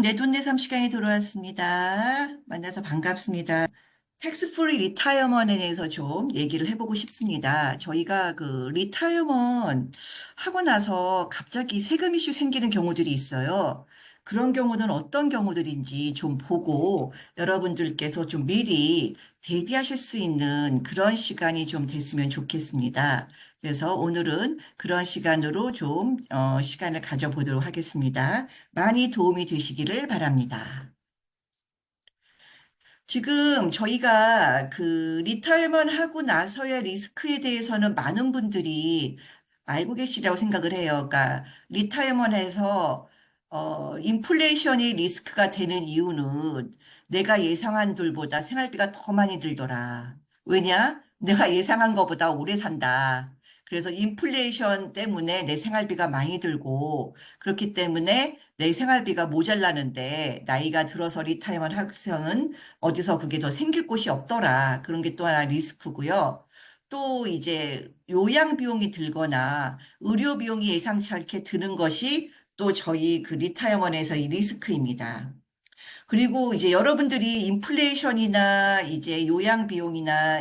내돈내삼 시간이 돌아왔습니다. 만나서 반갑습니다. 텍스 프리 리타이어먼에 대해서 좀 얘기를 해보고 싶습니다. 저희가 그 리타이어먼 하고 나서 갑자기 세금 이슈 생기는 경우들이 있어요. 그런 경우는 어떤 경우들인지 좀 보고 여러분들께서 좀 미리 대비하실 수 있는 그런 시간이 좀 됐으면 좋겠습니다. 그래서 오늘은 그런 시간으로 좀 어, 시간을 가져보도록 하겠습니다. 많이 도움이 되시기를 바랍니다. 지금 저희가 그 리타이먼 하고 나서의 리스크에 대해서는 많은 분들이 알고 계시라고 생각을 해요. 그러니까 리타이먼에서 어, 인플레이션이 리스크가 되는 이유는 내가 예상한 들보다 생활비가 더 많이 들더라. 왜냐? 내가 예상한 것보다 오래 산다. 그래서 인플레이션 때문에 내 생활비가 많이 들고 그렇기 때문에 내 생활비가 모자라는데 나이가 들어서 리타이먼 학생은 어디서 그게 더 생길 곳이 없더라. 그런 게 또 하나 리스크고요. 또 이제 요양 비용이 들거나 의료 비용이 예상치 않게 드는 것이 또 저희 그 리타이먼에서의 리스크입니다. 그리고 이제 여러분들이 인플레이션이나 이제 요양 비용이나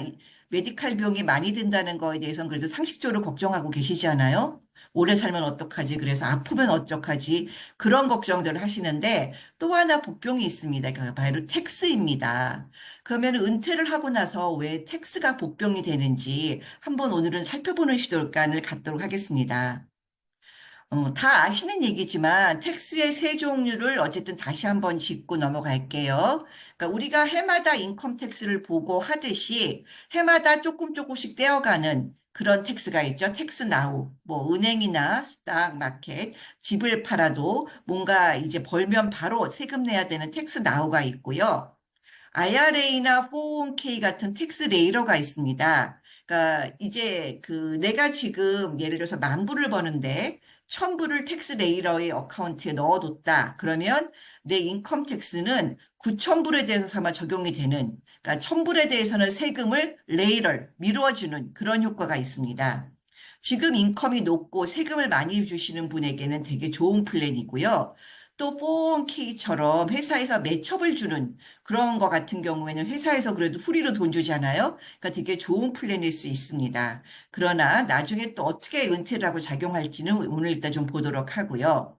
메디칼 비용이 많이 든다는 거에 대해서는 그래도 상식적으로 걱정하고 계시잖아요. 오래 살면 어떡하지? 그래서 아프면 어떡하지? 그런 걱정들을 하시는데 또 하나 복병이 있습니다. 그 바로 텍스입니다. 그러면 은퇴를 하고 나서 왜 텍스가 복병이 되는지 한번 오늘은 살펴보는 시간을 갖도록 하겠습니다. 어, 다 아시는 얘기지만 텍스의 세 종류를 어쨌든 다시 한번 짚고 넘어갈게요. 그러니까 우리가 해마다 인컴 텍스를 보고 하듯이 해마다 조금 조금씩 떼어가는 그런 텍스가 있죠. 텍스 나우, 뭐 은행이나 스탁 마켓, 집을 팔아도 뭔가 이제 벌면 바로 세금 내야 되는 텍스 나우가 있고요. IRA나 401k 같은 텍스 레이러가 있습니다. 그러니까 이제 그 내가 지금 예를 들어서 만 불을 버는데 천 불을 텍스 레이러의 어카운트에 넣어뒀다. 그러면 내 인컴 텍스는 9천불에 대해서만 적용이 되는, 그러니까 천불에 대해서는 세금을 레이러, 미루어주는 그런 효과가 있습니다. 지금 인컴이 높고 세금을 많이 주시는 분에게는 되게 좋은 플랜이고요. 또 401k처럼 회사에서 매첩을 주는 그런 것 같은 경우에는 회사에서 그래도 후리로 돈 주잖아요. 그러니까 되게 좋은 플랜일 수 있습니다. 그러나 나중에 또 어떻게 은퇴를 하고 작용할지는 오늘 일단 좀 보도록 하고요.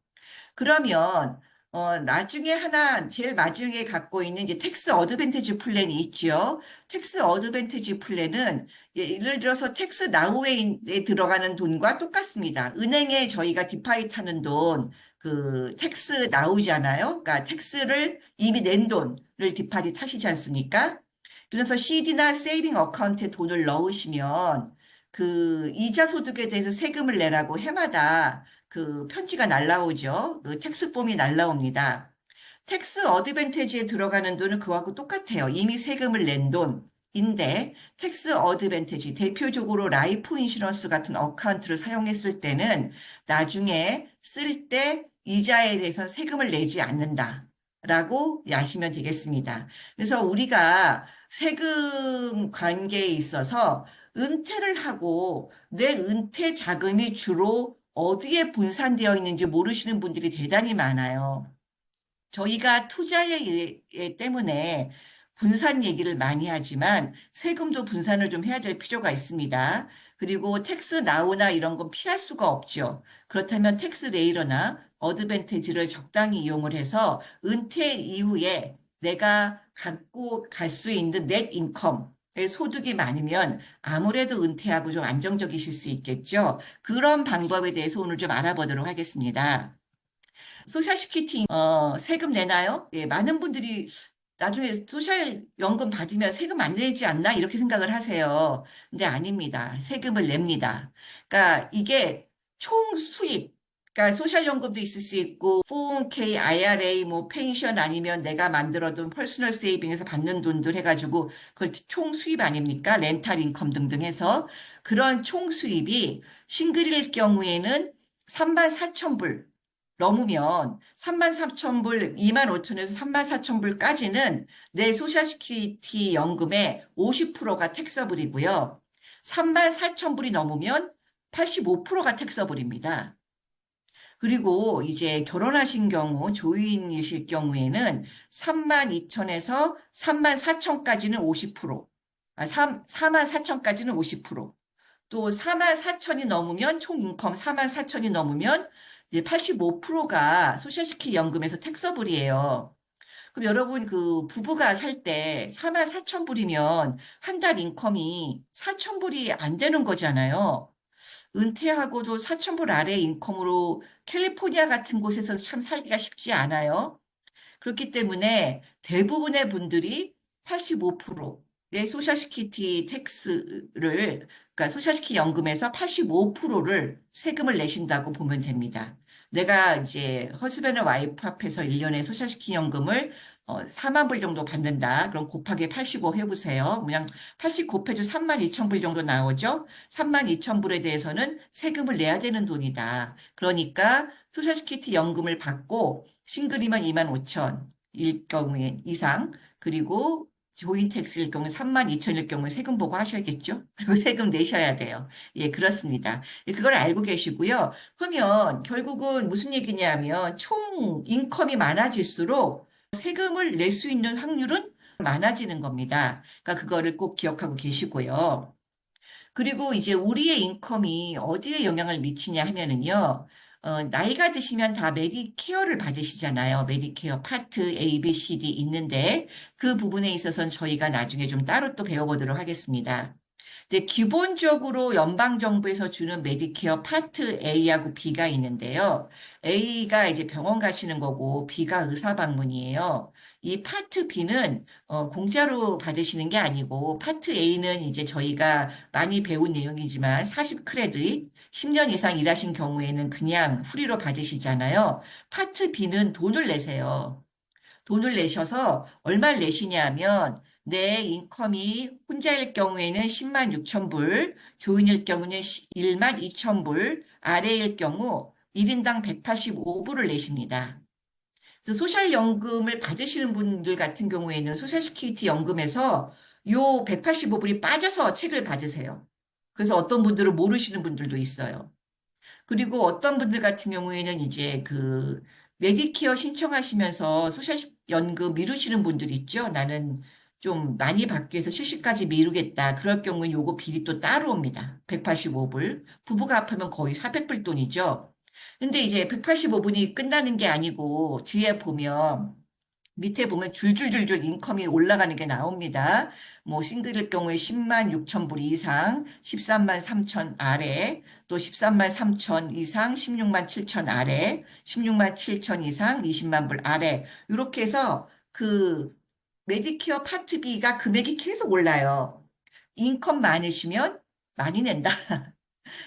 그러면 어, 나중에 하나, 제일 마지막에 갖고 있는 이제 텍스 어드밴티지 플랜이 있죠. 텍스 어드밴티지 플랜은 예를 들어서 텍스 나우에 들어가는 돈과 똑같습니다. 은행에 저희가 디파이트 하는 돈, 그 텍스 나오잖아요. 그러니까 텍스를 이미 낸 돈을 디파짓 하시지 않습니까? 그래서 CD나 세이빙 어카운트에 돈을 넣으시면 그 이자 소득에 대해서 세금을 내라고 해마다 그 편지가 날라오죠. 그 텍스폼이 날라옵니다. 텍스 어드밴티지에 들어가는 돈은 그거하고 똑같아요. 이미 세금을 낸 돈인데 텍스 어드밴티지 대표적으로 라이프 인슈런스 같은 어카운트를 사용했을 때는 나중에 쓸 때 이자에 대해서 세금을 내지 않는다. 라고 아시면 되겠습니다. 그래서 우리가 세금 관계에 있어서 은퇴를 하고 내 은퇴 자금이 주로 어디에 분산되어 있는지 모르시는 분들이 대단히 많아요. 저희가 투자에 때문에 분산 얘기를 많이 하지만 세금도 분산을 좀 해야 될 필요가 있습니다. 그리고 텍스 나우나 이런 건 피할 수가 없죠. 그렇다면 텍스 레이러나 어드밴티지를 적당히 이용을 해서 은퇴 이후에 내가 갖고 갈 수 있는 넷 인컴의 소득이 많으면 아무래도 은퇴하고 좀 안정적이실 수 있겠죠. 그런 방법에 대해서 오늘 좀 알아보도록 하겠습니다. 소셜시키팅 어, 세금 내나요? 예, 많은 분들이 나중에 소셜 연금 받으면 세금 안 내지 않나 이렇게 생각을 하세요. 근데 아닙니다. 세금을 냅니다. 그러니까 이게 총 수입 그러니까 소셜연금도 있을 수 있고 401k, IRA, 뭐 펜션 아니면 내가 만들어둔 퍼스널 세이빙에서 받는 돈들 해가지고 그걸 총 수입 아닙니까? 렌탈 인컴 등등 해서 그런 총 수입이 싱글일 경우에는 3만 4천 불 넘으면 3만 4천 불, 2만 5천에서 3만 4천 불까지는 내 소셜시큐리티 연금의 50%가 텍서블이고요. 3만 4천 불이 넘으면 85%가 텍서블입니다. 그리고 이제 결혼하신 경우, 조인이실 경우에는 3만 2천에서 3만 4천까지는 50%, 아, 3, 4만 4천까지는 50%, 또 4만 4천이 넘으면, 총 인컴 4만 4천이 넘으면 이제 85%가 소셜시키 연금에서 택서블이에요. 그럼 여러분 그 부부가 살 때 4만 4천 불이면 한 달 인컴이 4천 불이 안 되는 거잖아요. 은퇴하고도 4천 불 아래 인컴으로 캘리포니아 같은 곳에서 참 살기가 쉽지 않아요. 그렇기 때문에 대부분의 분들이 85%의 소셜시키티 텍스를, 그러니까 소셜시키 연금에서 85%를 세금을 내신다고 보면 됩니다. 내가 이제 허스밴드 와이프 앞에서 1년에 소셜시키 연금을 어, 4만 불 정도 받는다. 그럼 곱하기 85 해보세요. 그냥 80 곱해도 3만 2천 불 정도 나오죠? 3만 2천 불에 대해서는 세금을 내야 되는 돈이다. 그러니까 소셜시키티 연금을 받고 싱글이면 2만 5천 일 경우에 이상 그리고 조인택스일 경우에 3만 2천일 경우에 세금 보고 하셔야겠죠? 그리고 세금 내셔야 돼요. 예, 그렇습니다. 예, 그걸 알고 계시고요. 그러면 결국은 무슨 얘기냐면 총 인컴이 많아질수록 세금을 낼 수 있는 확률은 많아지는 겁니다. 그러니까 그거를 꼭 기억하고 계시고요. 그리고 이제 우리의 인컴이 어디에 영향을 미치냐 하면은요, 어, 나이가 드시면 다 메디케어를 받으시잖아요. 메디케어 파트 A, B, C, D 있는데 그 부분에 있어서는 저희가 나중에 좀 따로 또 배워보도록 하겠습니다. 근데 기본적으로 연방 정부에서 주는 메디케어 파트 A하고 B가 있는데요. A가 이제 병원 가시는 거고 B가 의사 방문이에요. 이 파트 B는 어, 공짜로 받으시는 게 아니고 파트 A는 이제 저희가 많이 배운 내용이지만 40 크레딧 10년 이상 일하신 경우에는 그냥 프리로 받으시잖아요. 파트 B는 돈을 내세요. 돈을 내셔서 얼마를 내시냐면 내 인컴이 혼자일 경우에는 10만 6천 불, 교인일 경우는 1만 2천 불, 아래일 경우 1인당 185불을 내십니다. 그래서 소셜연금을 받으시는 분들 같은 경우에는 소셜시큐리티 연금에서 요 185불이 빠져서 책을 받으세요. 그래서 어떤 분들은 모르시는 분들도 있어요. 그리고 어떤 분들 같은 경우에는 이제 그 메디케어 신청하시면서 소셜연금 미루시는 분들 있죠. 나는 좀 많이 받기 위해서 실시까지 미루겠다. 그럴 경우는 요거 비리 또 따로 옵니다. 185불. 부부가 합하면 거의 400불 돈이죠. 근데 이제 185분이 끝나는 게 아니고 뒤에 보면 밑에 보면 줄줄줄줄 인컴이 올라가는 게 나옵니다. 뭐 싱글일 경우에 10만 6천 불 이상, 13만 3천 아래, 또 13만 3천 이상, 16만 7천 아래, 16만 7천 이상, 20만 불 아래. 이렇게 해서 그 메디케어 파트 B가 금액이 계속 올라요. 인컴 많으시면 많이 낸다.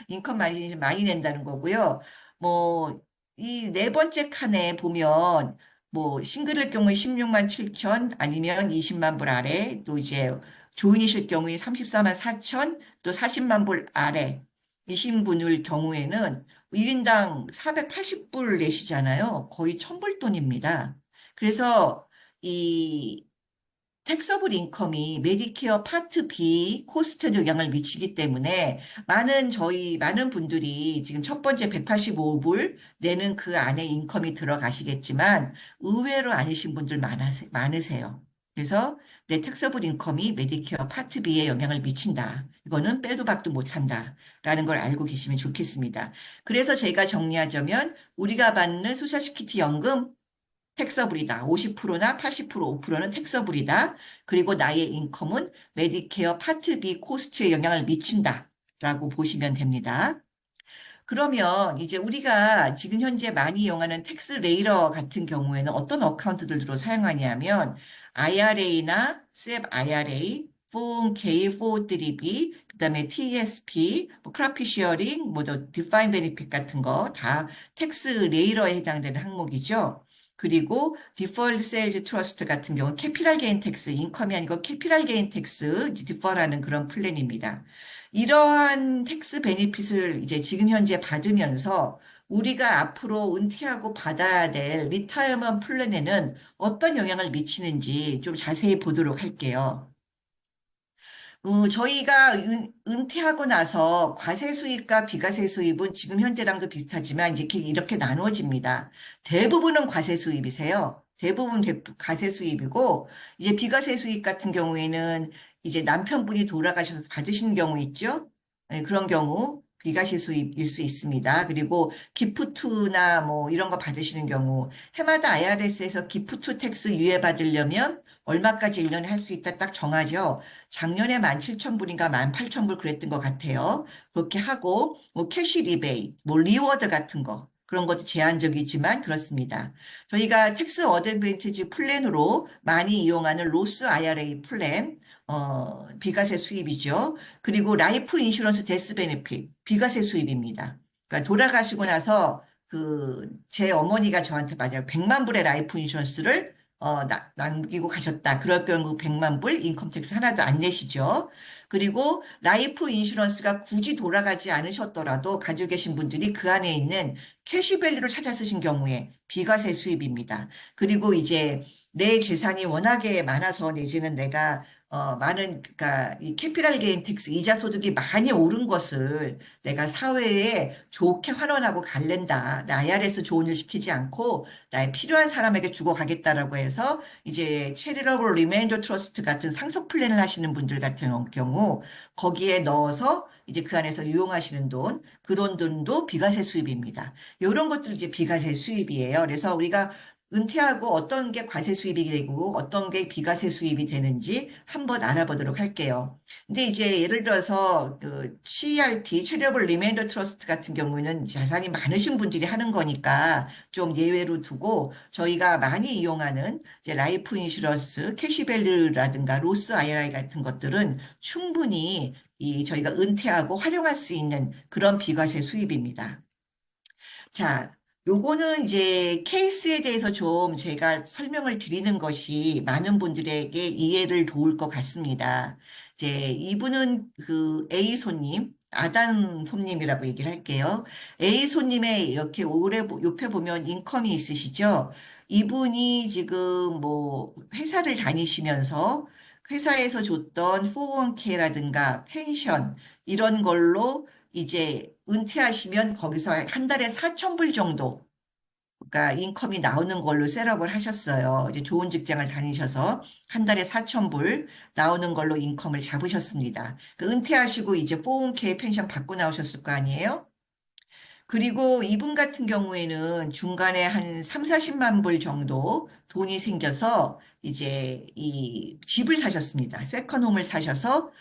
인컴 많이, 많이 낸다는 거고요. 뭐, 이 네 번째 칸에 보면, 뭐, 싱글일 경우에 16만 7천, 아니면 20만 불 아래, 또 이제 조인이실 경우에 34만 4천, 또 40만 불 아래, 이신 분일 경우에는 1인당 480불 내시잖아요. 거의 1000불 돈입니다. 그래서 이 텍서블 인컴이 메디케어 파트 B 코스트에 영향을 미치기 때문에 많은 저희 많은 분들이 지금 첫 번째 185불 내는 그 안에 인컴이 들어가시겠지만 의외로 아니신 분들 많으세, 많으세요. 그래서 내 텍서블 인컴이 메디케어 파트 B에 영향을 미친다. 이거는 빼도 박도 못한다. 라는 걸 알고 계시면 좋겠습니다. 그래서 제가 정리하자면 우리가 받는 소셜시키티 연금 텍서블이다. 50%나 80%, 5%는 텍서블이다. 그리고 나의 인컴은 메디케어 파트 B 코스트에 영향을 미친다. 라고 보시면 됩니다. 그러면 이제 우리가 지금 현재 많이 이용하는 텍스 레이러 같은 경우에는 어떤 어카운트들로 사용하냐면 IRA나 SEP IRA, 4K, 432, 그다음에 TSP, 뭐 크라피 시어링, 뭐 디파인 베니핏 같은 거 다 텍스 레이러에 해당되는 항목이죠. 그리고 디펄트 세일즈 트러스트 같은 경우는 캐피탈 게인 텍스, 인컴이 아니고 캐피탈 게인 텍스 디퍼라는 그런 플랜입니다. 이러한 텍스 베니핏을 이제 지금 현재 받으면서 우리가 앞으로 은퇴하고 받아야 될 리타이어먼 플랜에는 어떤 영향을 미치는지 좀 자세히 보도록 할게요. 어, 저희가 은, 은퇴하고 나서 과세 수입과 비과세 수입은 지금 현재랑도 비슷하지만 이렇게, 이렇게 나누어집니다. 대부분은 과세 수입이세요. 대부분 대- 과세 수입이고, 이제 비과세 수입 같은 경우에는 이제 남편분이 돌아가셔서 받으시는 경우 있죠? 네, 그런 경우 비과세 수입일 수 있습니다. 그리고 기프트나 뭐 이런 거 받으시는 경우 해마다 IRS에서 기프트 텍스 유예 받으려면 얼마까지 1년에 할 수 있다 딱 정하죠. 작년에 17,000불인가 18,000불 그랬던 것 같아요. 그렇게 하고 뭐 캐시 리베이, 뭐 리워드 같은 거 그런 것도 제한적이지만 그렇습니다. 저희가 텍스 어드밴티지 플랜으로 많이 이용하는 로스 IRA 플랜 어, 비과세 수입이죠. 그리고 라이프 인슈런스 데스 베네핏 비과세 수입입니다. 그러니까 돌아가시고 나서 그 제 어머니가 저한테 맞아요. 100만 불의 라이프 인슈런스를 어, 나- 남기고 가셨다. 그럴 경우 100만 불 인컴 텍스 하나도 안 내시죠. 그리고 라이프 인슈런스가 굳이 돌아가지 않으셨더라도 가지고 계신 분들이 그 안에 있는 캐시밸류를 찾아 쓰신 경우에 비과세 수입입니다. 그리고 이제 내 재산이 워낙에 많아서 내지는 내가 어, 많은, 그니까, 이 캐피탈 게인 텍스, 이자 소득이 많이 오른 것을 내가 사회에 좋게 환원하고 갈랜다. 나 IRS 일 시키지 않고, 나의 필요한 사람에게 주고 가겠다라고 해서, 이제, 체리러블 리메인더 트러스트 같은 상속 플랜을 하시는 분들 같은 경우, 거기에 넣어서, 이제 그 안에서 유용하시는 돈, 그런 돈도 비과세 수입입니다. 이런 것들 이제 비과세 수입이에요. 그래서 우리가 은퇴하고 어떤 게 과세 수입이 되고 어떤 게 비과세 수입이 되는지 한번 알아보도록 할게요. 근데 이제 예를 들어서 그 CRT, 체리어블 리메인더 트러스트 같은 경우는 자산이 많으신 분들이 하는 거니까 좀 예외로 두고 저희가 많이 이용하는 이제 라이프 인슈런스, 캐시밸류라든가 로스 IRA 같은 것들은 충분히 이 저희가 은퇴하고 활용할 수 있는 그런 비과세 수입입니다. 자, 요거는 이제 케이스에 대해서 좀 제가 설명을 드리는 것이 많은 분들에게 이해를 도울 것 같습니다. 이제 이분은 그 A 손님, 아단 손님이라고 얘기를 할게요. A 손님의 이렇게 보- 옆에 보면 인컴이 있으시죠? 이분이 지금 뭐 회사를 다니시면서 회사에서 줬던 401k라든가 펜션 이런 걸로 이제 은퇴하시면 거기서 한 달에 4,000불 정도 그러니까 인컴이 나오는 걸로 셋업을 하셨어요. 이제 좋은 직장을 다니셔서 한 달에 4,000불 나오는 걸로 인컴을 잡으셨습니다. 그 은퇴하시고 이제 401k 펜션 받고 나오셨을 거 아니에요? 그리고 이분 같은 경우에는 중간에 한 3, 40만 불 정도 돈이 생겨서 이제 이 집을 사셨습니다. 세컨홈을 사셔서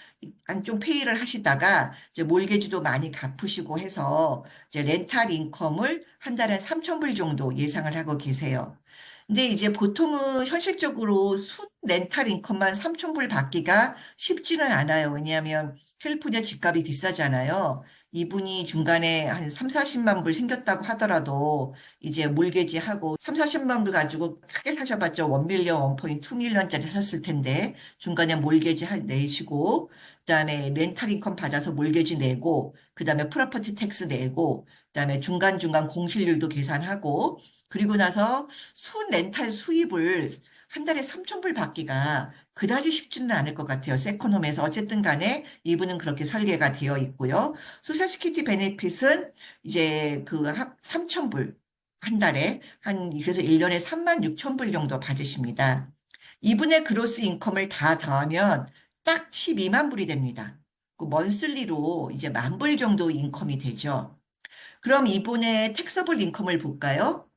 한좀 페이를 하시다가 이제 몰개지도 많이 갚으시고 해서 이제 렌탈 인컴을 한 달에 3천 불 정도 예상을 하고 계세요. 근데 이제 보통은 현실적으로 순 렌탈 인컴만 3천 불 받기가 쉽지는 않아요. 왜냐하면 캘리포니아 집값이 비싸잖아요. 이분이 중간에 한 3, 40만 불 생겼다고 하더라도 이제 몰개지 하고 3, 40만 불 가지고 크게 사셔봤죠. 1밀리언, 1.2밀리언짜리 사셨을 텐데 중간에 몰개지 하- 내시고 그다음에 렌탈 인컴 받아서 몰개지 내고 그다음에 프로퍼티 텍스 내고 그다음에 중간중간 공실률도 계산하고 그리고 나서 순 렌탈 수입을 한 달에 3,000불 받기가 그다지 쉽지는 않을 것 같아요. 세컨홈에서 어쨌든 간에 이분은 그렇게 설계가 되어 있고요. 소셜시큐리티 베네핏은 이제 그 3,000불 한 달에 한 그래서 1년에 36,000불 정도 받으십니다. 이분의 그로스 인컴을 다 더하면 딱 12만 불이 됩니다. 그 먼슬리로 이제 만 불 정도 인컴이 되죠. 그럼 이분의 텍서블 인컴을 볼까요?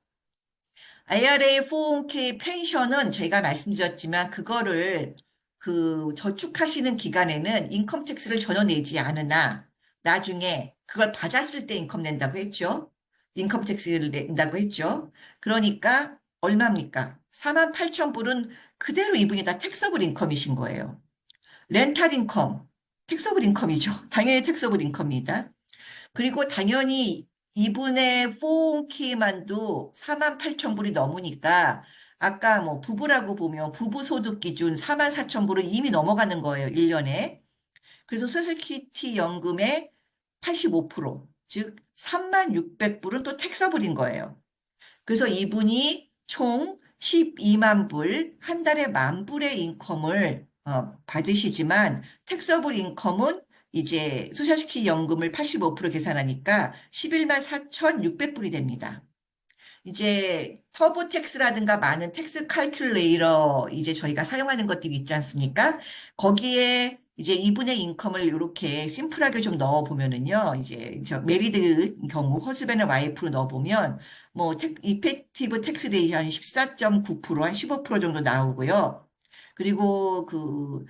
IRA 401k 펜션은 제가 말씀드렸지만 그거를 그 저축하시는 기간에는 인컴 텍스를 전혀 내지 않으나 나중에 그걸 받았을 때 인컴 낸다고 했죠. 인컴 텍스를 낸다고 했죠. 그러니까 얼마입니까? 4만 8천 불은 그대로 이분이 다 텍서블 인컴이신 거예요. 렌탈 인컴, 텍서블 인컴이죠. 당연히 텍서블 인컴입니다. 그리고 당연히 이분의 401k만도 4만 8천 불이 넘으니까 아까 뭐 부부라고 보면 부부 소득 기준 4만 4천 불은 이미 넘어가는 거예요. 1년에. 그래서 소셜키티 연금의 85%, 즉 3만 600불은 또 텍서블인 거예요. 그래서 이분이 총 12만 불, 한 달에 만 불의 인컴을 어, 받으시지만 텍서블 인컴은 이제 소셜시키 연금을 85% 계산하니까 11만 4,600불이 됩니다. 이제 터보텍스라든가 많은 텍스 칼큘레이터 이제 저희가 사용하는 것들이 있지 않습니까? 거기에 이제 이분의 인컴을 이렇게 심플하게 좀 넣어 보면은요. 이제 저 메리드 경우 허스밴드 와이프로 넣어 보면 뭐 텍, 이펙티브 텍스 레이션 14.9%, 한 15% 정도 나오고요. 그리고 그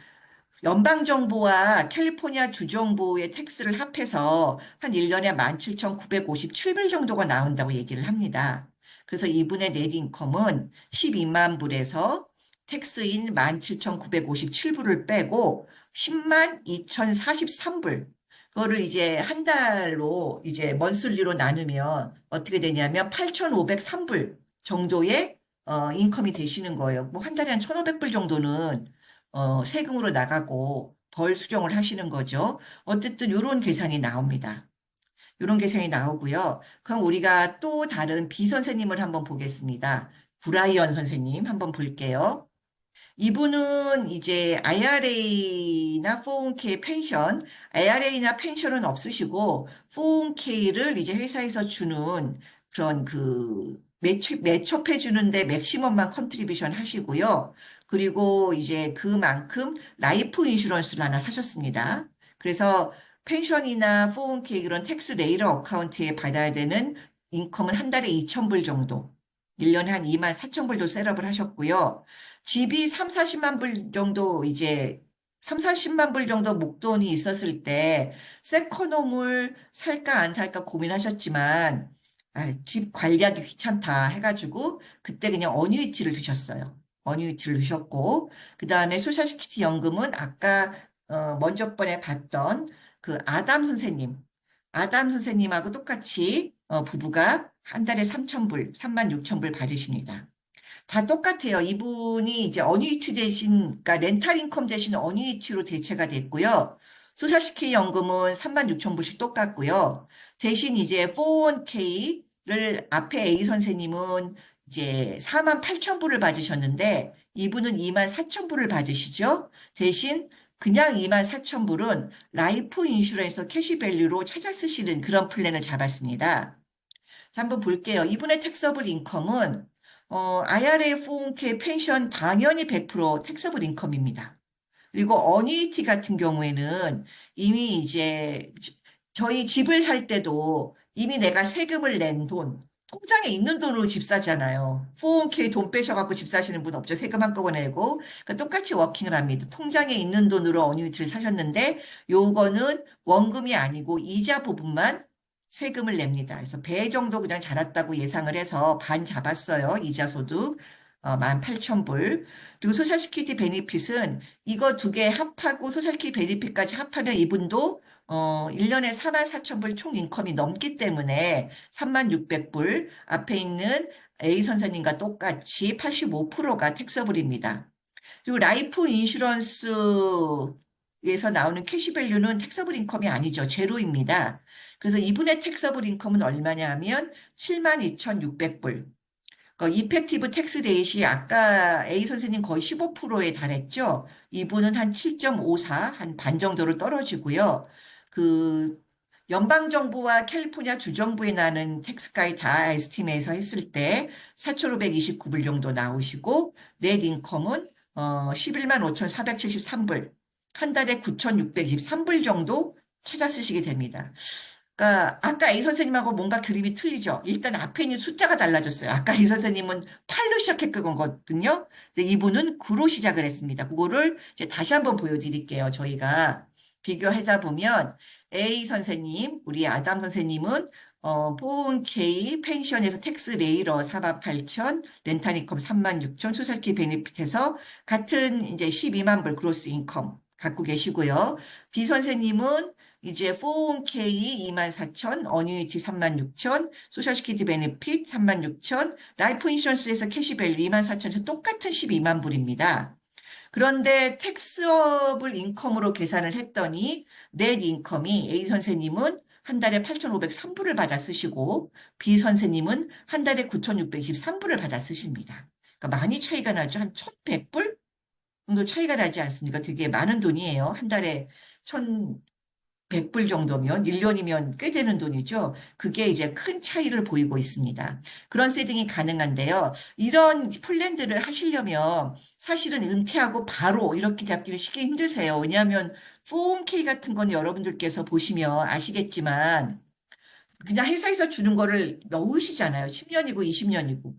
연방정부와 캘리포니아 주정부의 텍스를 합해서 한 1년에 17,957불 정도가 나온다고 얘기를 합니다. 그래서 이분의 넷 인컴은 12만 불에서 텍스인 17,957불을 빼고 10만 2,043불. 그거를 이제 한 달로 이제 먼슬리로 나누면 어떻게 되냐면 8,503불 정도의 어, 인컴이 되시는 거예요. 뭐 한 달에 한 1,500불 정도는 어, 세금으로 나가고 덜 수령을 하시는 거죠. 어쨌든 이런 계산이 나옵니다. 이런 계산이 나오고요. 그럼 우리가 또 다른 B 선생님을 한번 보겠습니다. 브라이언 선생님 한번 볼게요. 이분은 이제 IRA나 401k 펜션, IRA나 펜션은 없으시고 401k를 이제 회사에서 주는 그런 그 매초, 매초해 주는데 맥시멈만 컨트리뷰션 하시고요. 그리고 이제 그만큼 라이프 인슈런스를 하나 사셨습니다. 그래서 펜션이나 401k 그런 텍스 레이러 어카운트에 받아야 되는 인컴은 한 달에 2,000불 정도. 1년에 한 2만 4천 불도 셋업을 하셨고요. 집이 3, 40만 불 정도 이제 3, 40만 불 정도 목돈이 있었을 때 세컨홈을 살까 안 살까 고민하셨지만 아, 집 관리하기 귀찮다 해가지고 그때 그냥 어뉴이티를 드셨어요. 어뉴이티를 드셨고 그 다음에 소셜시키티 연금은 아까 어, 먼저 번에 봤던 그 아담 선생님 아담 선생님하고 똑같이 어, 부부가 한 달에 3,000불, 36,000불 받으십니다. 다 똑같아요. 이분이 이제 어뉴이티 대신, 그러니까 렌탈 인컴 대신 어뉴이티로 대체가 됐고요. 소셜시키 연금은 36,000불씩 똑같고요. 대신 이제 401k를 앞에 A 선생님은 이제 48,000불을 받으셨는데 이분은 24,000불을 받으시죠. 대신 그냥 24,000불은 라이프 인슈런스 캐시밸류로 찾아 쓰시는 그런 플랜을 잡았습니다. 자, 한번 볼게요. 이분의 텍서블 인컴은 어, IRA 401k 펜션 당연히 100% 텍서블 인컴입니다. 그리고 어니티 같은 경우에는 이미 이제 저희 집을 살 때도 이미 내가 세금을 낸 돈, 통장에 있는 돈으로 집 사잖아요. 401k 돈 빼셔갖고 집 사시는 분 없죠. 세금 한꺼번에 내고. 그러니까 똑같이 워킹을 합니다. 통장에 있는 돈으로 어니티를 사셨는데 요거는 원금이 아니고 이자 부분만 세금을 냅니다. 그래서 배 정도 그냥 자랐다고 예상을 해서 반 잡았어요. 이자 소득. 어, 18,000불. 그리고 소셜시키티 베니핏은 이거 두 개 합하고 소셜시키티 베니핏까지 합하면 이분도 어, 1년에 44,000불 총 인컴이 넘기 때문에 36,600불 앞에 있는 A 선생님과 똑같이 85%가 텍서블입니다. 그리고 라이프 인슈런스에서 나오는 캐시밸류는 텍서블 인컴이 아니죠. 제로입니다. 그래서 이분의 텍서블 인컴은 얼마냐 하면 72,600불. 그 이펙티브 텍스 레이시 아까 A 선생님 거의 15%에 달했죠. 이분은 한 7.54, 한 반 정도로 떨어지고요. 그 연방정부와 캘리포니아 주정부에 나는 텍스가이 다 에스티메이서 했을 때 4,529불 정도 나오시고 넷 인컴은 어 11만 5,473불 한 달에 9,623불 정도 찾아 쓰시게 됩니다. 그러니까 아까 A 선생님하고 뭔가 그림이 틀리죠. 일단 앞에 있는 숫자가 달라졌어요. 아까 A 선생님은 8로 시작했던 거거든요. 근데 이분은 9로 시작을 했습니다. 그거를 이제 다시 한번 보여드릴게요. 저희가 비교하다 보면 A 선생님, 우리 아담 선생님은 어, 401k 펜션에서 텍스 레이러 4만 8천, 렌탈인컴 3만 6천, 소셜키 베네핏에서 같은 이제 12만 불 그로스 인컴 갖고 계시고요. B 선생님은 이제 401k 24,000, 어뉴이티 36,000, 소셜시키티 베네핏 36,000, 라이프 인슈런스에서 캐시밸류 24,000에서 똑같은 12만 불입니다. 그런데 텍스업을 인컴으로 계산을 했더니 넷 인컴이 A 선생님은 한 달에 8,503불을 받아 쓰시고 B 선생님은 한 달에 9,623불을 받아 쓰십니다. 그러니까 많이 차이가 나죠. 한 1,100불? 정도 차이가 나지 않습니까? 되게 많은 돈이에요. 한 달에 천, 100불 정도면 1년이면 꽤 되는 돈이죠. 그게 이제 큰 차이를 보이고 있습니다. 그런 세팅이 가능한데요. 이런 플랜들을 하시려면 사실은 은퇴하고 바로 이렇게 잡기는 쉽게 힘드세요. 왜냐하면 401k 같은 건 여러분들께서 보시면 아시겠지만 그냥 회사에서 주는 거를 넣으시잖아요. 10년이고 20년이고.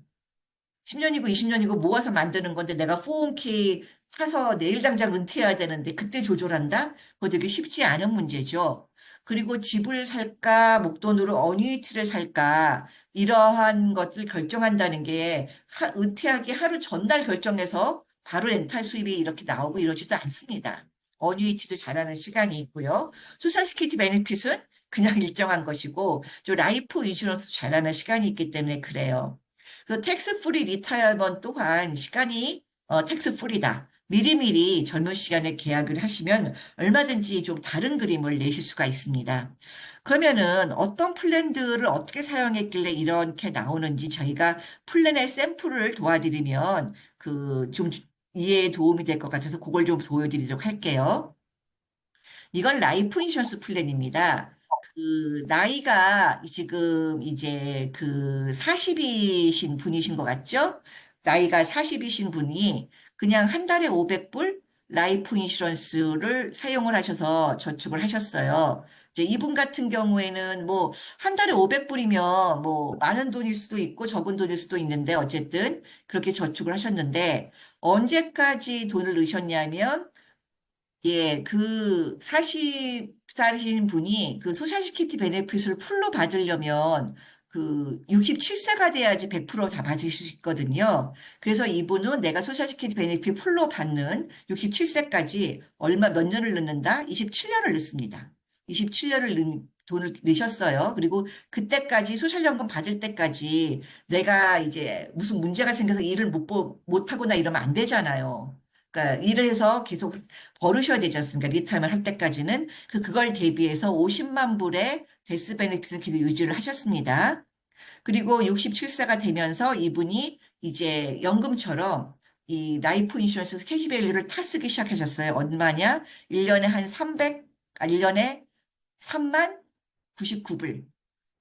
10년이고 20년이고 모아서 만드는 건데 내가 401k 타서 내일 당장 은퇴해야 되는데 그때 조절한다? 그거 되게 쉽지 않은 문제죠. 그리고 집을 살까, 목돈으로 어니티를 살까, 이러한 것을 결정한다는 게 하- 은퇴하기 하루 전날 결정해서 바로 렌탈 수입이 이렇게 나오고 이러지도 않습니다. 어니티도 잘하는 시간이 있고요. 소셜시큐리티 베네핏은 그냥 일정한 것이고, 또 라이프 인슈런스 잘하는 시간이 있기 때문에 그래요. 그래서 텍스 프리 리타이어먼 또한 시간이 어, 텍스 프리다. 미리미리 젊은 시간에 계약을 하시면 얼마든지 좀 다른 그림을 내실 수가 있습니다. 그러면은 어떤 플랜들을 어떻게 사용했길래 이렇게 나오는지 저희가 플랜의 샘플을 도와드리면 그 좀 이해에 도움이 될 것 같아서 그걸 좀 보여드리도록 할게요. 이건 라이프 인슈런스 플랜입니다. 그 나이가 지금 이제 그 40이신 분이신 것 같죠? 나이가 40이신 분이 그냥 한 달에 500불 라이프 인슈런스를 사용을 하셔서 저축을 하셨어요. 이제 이분 같은 경우에는 뭐 한 달에 500불이면 뭐 많은 돈일 수도 있고 적은 돈일 수도 있는데 어쨌든 그렇게 저축을 하셨는데 언제까지 돈을 넣으셨냐면 예, 그 40살이신 분이 그 소셜시큐리티 베네핏을 풀로 받으려면 그 67세가 돼야지 100%다 받으실 수 있거든요. 그래서 이분은 내가 소셜시큐리티 베네핏 풀로 받는 67세까지 얼마 몇 년을 넣는다? 27년을 넣습니다. 27년을 넣, 돈을 넣으셨어요. 그리고 그때까지 소셜연금 받을 때까지 내가 이제 무슨 문제가 생겨서 일을 못, 보- 못 하거나 이러면 안 되잖아요. 그러니까 일을 해서 계속 벌으셔야 되지 않습니까? 리타임을 할 때까지는. 그, 그걸 대비해서 50만 불의 데스 베네핏을 계속 유지를 하셨습니다. 그리고 67세가 되면서 이분이 이제 연금처럼 이 라이프 인슈런스 캐시밸류를 타 쓰기 시작하셨어요. 얼마냐? 1년에 한 300, 아, 1년에 3만 99불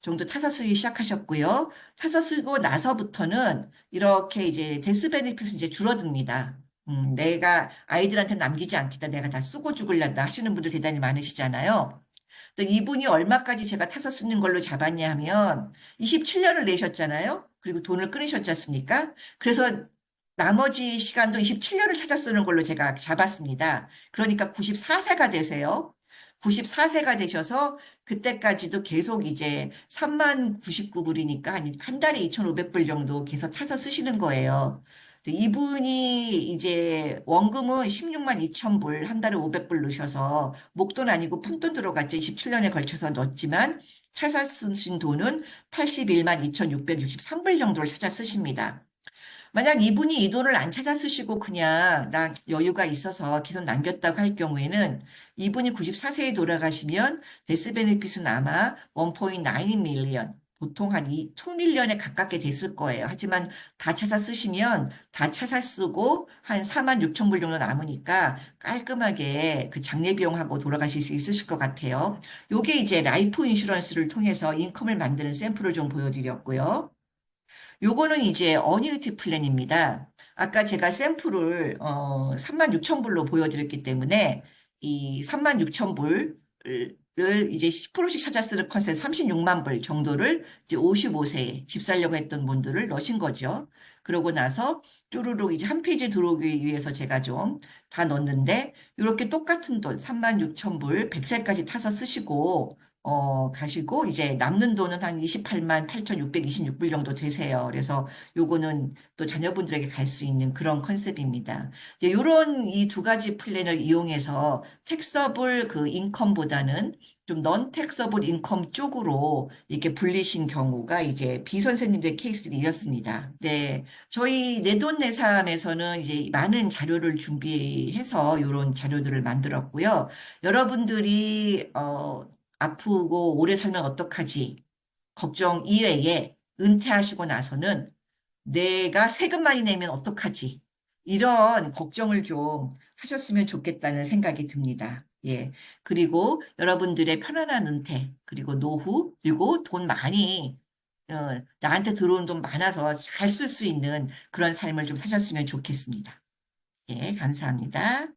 정도 타서 쓰기 시작하셨고요. 타서 쓰고 나서부터는 이렇게 이제 데스 베네핏은 이제 줄어듭니다. 음, 내가 아이들한테 남기지 않겠다. 내가 다 쓰고 죽을란다 하시는 분들 대단히 많으시잖아요. 또 이분이 얼마까지 제가 타서 쓰는 걸로 잡았냐 하면 27년을 내셨잖아요. 그리고 돈을 끊으셨지 않습니까? 그래서 나머지 시간도 27년을 찾아 쓰는 걸로 제가 잡았습니다. 그러니까 94세가 되세요. 94세가 되셔서 그때까지도 계속 이제 3만 99불이니까 한 달에 2,500불 정도 계속 타서 쓰시는 거예요. 이분이 이제 원금은 16만 2천 불, 한 달에 500불 넣으셔서 목돈 아니고 푼돈 들어갔죠. 27년에 걸쳐서 넣었지만 찾아 쓰신 돈은 81만 2,663불 정도를 찾아 쓰십니다. 만약 이분이 이 돈을 안 찾아 쓰시고 그냥 나 여유가 있어서 계속 남겼다고 할 경우에는 이분이 94세에 돌아가시면 데스 베네핏은 아마 1.9 밀리언, 보통 한 2, 2밀리언에 가깝게 됐을 거예요. 하지만 다 찾아 쓰시면 다 찾아 쓰고 한 4만 6천 불 정도 남으니까 깔끔하게 그 장례 비용하고 돌아가실 수 있으실 것 같아요. 요게 이제 라이프 인슈런스를 통해서 인컴을 만드는 샘플을 좀 보여드렸고요. 요거는 이제 어니티 플랜입니다. 아까 제가 샘플을 어, 3만 6천 불로 보여드렸기 때문에 이 3만 6천 불 을 이제 10%씩 찾아 쓰는 컨셉 36만 불 정도를 이제 55세에 집 살려고 했던 분들을 넣으신 거죠. 그러고 나서 쭈루룩 이제 한 페이지 들어오기 위해서 제가 좀 다 넣었는데 이렇게 똑같은 돈 3만 6천 불 100세까지 타서 쓰시고 어, 가시고, 이제 남는 돈은 한 28만 8,626불 정도 되세요. 그래서 요거는 또 자녀분들에게 갈 수 있는 그런 컨셉입니다. 이제 요런 이 두 가지 플랜을 이용해서 텍서블 그 인컴보다는 좀 넌 텍서블 인컴 쪽으로 이렇게 불리신 경우가 이제 비 선생님들의 케이스들이었습니다. 네. 저희 내돈내산에서는 이제 많은 자료를 준비해서 요런 자료들을 만들었고요. 여러분들이, 어, 아프고 오래 살면 어떡하지? 걱정 이외에 은퇴하시고 나서는 내가 세금 많이 내면 어떡하지? 이런 걱정을 좀 하셨으면 좋겠다는 생각이 듭니다. 예. 그리고 여러분들의 편안한 은퇴, 그리고 노후, 그리고 돈 많이, 어, 나한테 들어온 돈 많아서 잘 쓸 수 있는 그런 삶을 좀 사셨으면 좋겠습니다. 예, 감사합니다.